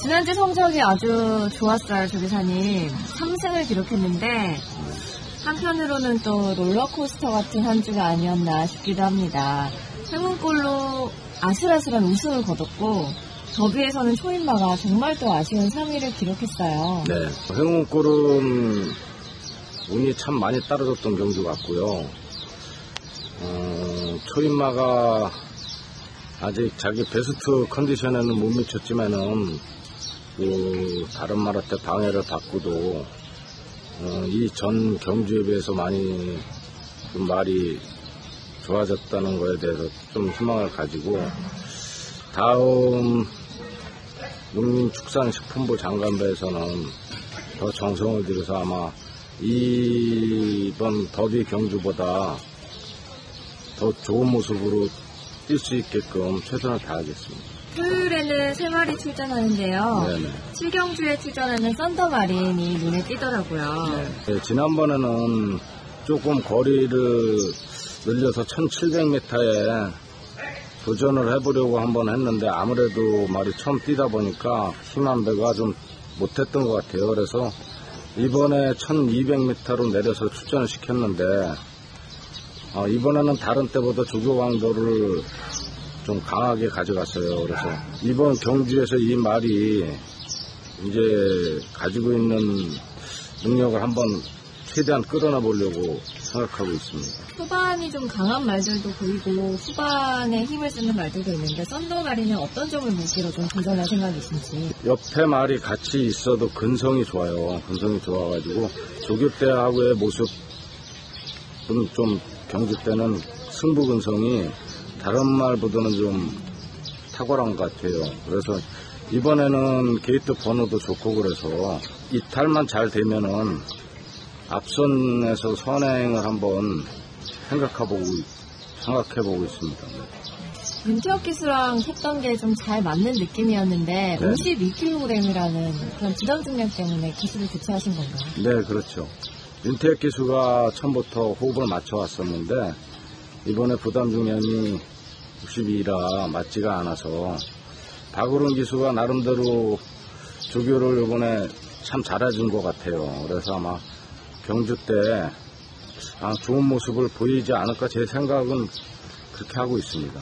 지난주 성적이 아주 좋았어요, 조기사님. 3승을 기록했는데, 한편으로는 또 롤러코스터 같은 한 주가 아니었나 싶기도 합니다. 행운골로 아슬아슬한 우승을 거뒀고, 더비에서는 초인마가 정말 또 아쉬운 3위를 기록했어요. 네. 행운골은 운이 참 많이 떨어졌던 경주 같고요. 어, 초인마가 아직 자기 베스트 컨디션에는 못 미쳤지만은 그 다른 마라테 방해를 받고도 어, 이전 경주에 비해서 많이 좀 말이 좋아졌다는 거에 대해서 좀 희망을 가지고 다음 농림축산식품부 장관배에서는 더 정성을 들여서 아마 이번 더비 경주보다 더 좋은 모습으로 뛸 수 있게끔 최선을 다하겠습니다. 토요일에는 3마리 출전하는데요. 네네. 7경주에 출전하는 썬더마린이 눈에 띄더라고요. 네, 지난번에는 조금 거리를 늘려서 1700m에 도전을 해보려고 한번 했는데 아무래도 말이 처음 뛰다 보니까 힘한 배가 좀 못했던 것 같아요. 그래서 이번에 1200m로 내려서 출전을 시켰는데 어, 이번에는 다른 때보다 조교 강도를 좀 강하게 가져갔어요. 그래서 이번 경주에서 이 말이 이제 가지고 있는 능력을 한번 최대한 끌어내 보려고 생각하고 있습니다. 초반이 좀 강한 말들도 보이고 후반에 힘을 쓰는 말들도 있는데 썬더마린은 어떤 점을 무기로 좀 도전할 생각이신지 옆에 말이 같이 있어도 근성이 좋아요. 근성이 좋아가지고 조교 때하고의 모습은 좀 경주 때는 승부 근성이 다른 말보다는 좀 탁월한 것 같아요. 그래서 이번에는 게이트 번호도 좋고 그래서 이탈만 잘 되면은 앞선에서 선행을 한번 생각해보고 생각해보고 있습니다. 윤태혁 기수랑 했던 게 좀 잘 맞는 느낌이었는데 네. 52kg이라는 그런 부담 중량 때문에 기수를 교체하신 건가요? 네, 그렇죠. 윤태혁 기수가 처음부터 호흡을 맞춰왔었는데 이번에 부담 중량이 62라 맞지가 않아서 박우른 기수가 나름대로 조교를 이번에 참 잘해준 것 같아요. 그래서 아마 경주 때 아, 좋은 모습을 보이지 않을까 제 생각은 그렇게 하고 있습니다.